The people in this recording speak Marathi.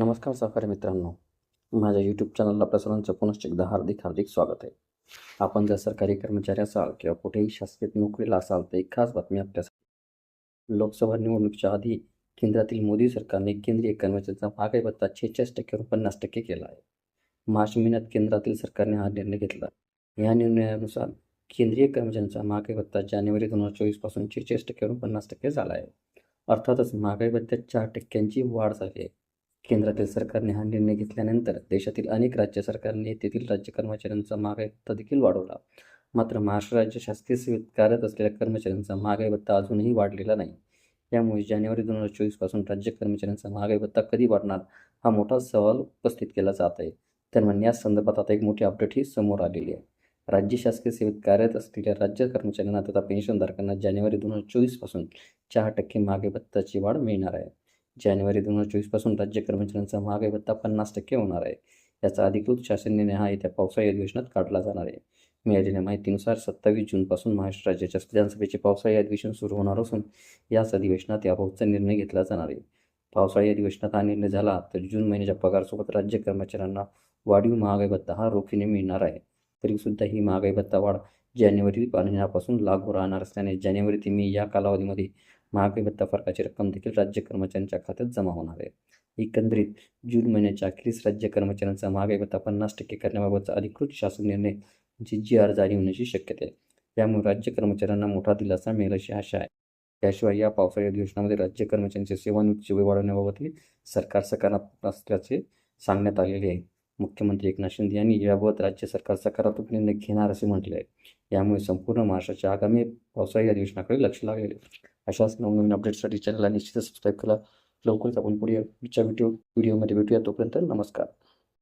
नमस्कार सहकारी मित्रांनो. माझ्या यूट्यूब चॅनलला आपल्या सर्वांचं पुनश्च एकदा हार्दिक हार्दिक स्वागत आहे. आपण जर सरकारी कर्मचारी असाल किंवा कुठेही शासकीय नोकरीला असाल तर एक खास बातमी आपल्यासाठी लोकसभा निवडणुकीच्या आधी केंद्रातील मोदी सरकारने केंद्रीय कर्मचाऱ्यांचा महागाई भत्ता छेचाळीस टक्क्यावरून पन्नास टक्के केला आहे. मार्च महिन्यात केंद्रातील सरकारने हा निर्णय घेतला. या निर्णयानुसार केंद्रीय कर्मचाऱ्यांचा महागाई भत्ता जानेवारी दोन हजार चोवीसपासून छेचाळीस टक्क्यावरून पन्नास टक्के झाला आहे. अर्थातच महागाई भत्त्यात चार टक्क्यांची वाढ झाली आहे. केंद्रातील सरकारने हा निर्णय घेतल्यानंतर देशातील अनेक राज्य सरकारने तेथील राज्य कर्मचाऱ्यांचा महागाई भत्ता देखील वाढवला. मात्र महाराष्ट्र राज्य शासकीय सेवेत कार्यरत असलेल्या कर्मचाऱ्यांचा महागाई भत्ता अजूनही वाढलेला नाही. यामुळे जानेवारी दोन हजार चोवीसपासून राज्य कर्मचाऱ्यांचा महागाई भत्ता कधी वाढणार हा मोठा सवाल उपस्थित केला जात आहे. दरम्यान या संदर्भात आता एक मोठी अपडेट ही समोर आलेली आहे. राज्य शासकीय सेवेत कार्यरत असलेल्या राज्य कर्मचाऱ्यांना तथा पेन्शनधारकांना जानेवारी दोन हजार चोवीसपासून चार टक्के महागाई भत्ताची वाढ मिळणार आहे. जानेवारी दोन हजार चोवीसपासून राज्य कर्मचाऱ्यांचा महागाई भत्ता पन्नास टक्के होणार आहे. याचा अधिकृत शासन निर्णय हा येत्या पावसाळी अधिवेशनात काढला जाणार आहे. मिळालेल्या माहितीनुसार सत्तावीस जूनपासून महाराष्ट्र राज्याच्या विधानसभेचे पावसाळी अधिवेशन सुरू होणार असून याच अधिवेशनात याबाबतचा निर्णय घेतला जाणार आहे. पावसाळी अधिवेशनात हा निर्णय झाला तर जून महिन्याच्या पगारसोबत राज्य कर्मचाऱ्यांना वाढीव महागाई भत्ता हा रोखीने मिळणार आहे. तरीसुद्धा ही महागाई भत्ता वाढ जानेवारी महिन्यापासून लागू राहणार असल्याने जानेवारी ते मे या कालावधीमध्ये महागाई भत्ता फरकाची रक्कम देखील राज्य कर्मचाऱ्यांच्या खात्यात जमा होणार आहे. एकंदरीत जून महिन्याच्या अखेरीस राज्य कर्मचाऱ्यांचा महागाई भत्ता पन्नास टक्के करण्याबाबतचा अधिकृत शासन निर्णय जी जी आर जारी होण्याची शक्यता आहे. यामुळे राज्य कर्मचाऱ्यांना मोठा दिलासा मिळेल अशी आशा आहे. त्याशिवाय या पावसाळी अधिवेशनामध्ये राज्य कर्मचाऱ्यांचे सेवानिवृत्ती वेळ वाढवण्याबाबतही सरकार सकारात्मक असल्याचे सांगण्यात आलेले आहे. मुख्यमंत्री एकनाथ शिंदे यांनी याबाबत राज्य सरकार सकारात्मक निर्णय घेणार असे म्हटले आहे. यामुळे संपूर्ण महाराष्ट्राच्या आगामी पावसाळी अधिवेशनाकडे लक्ष लागलेले अशाच नवनवीन अपडेटसाठी चॅनलला निश्चितच सबस्क्राईब करा. लवकरच आपण पुढे पुढच्या व्हिडिओ व्हिडिओमध्ये भेटूया. तोपर्यंत नमस्कार.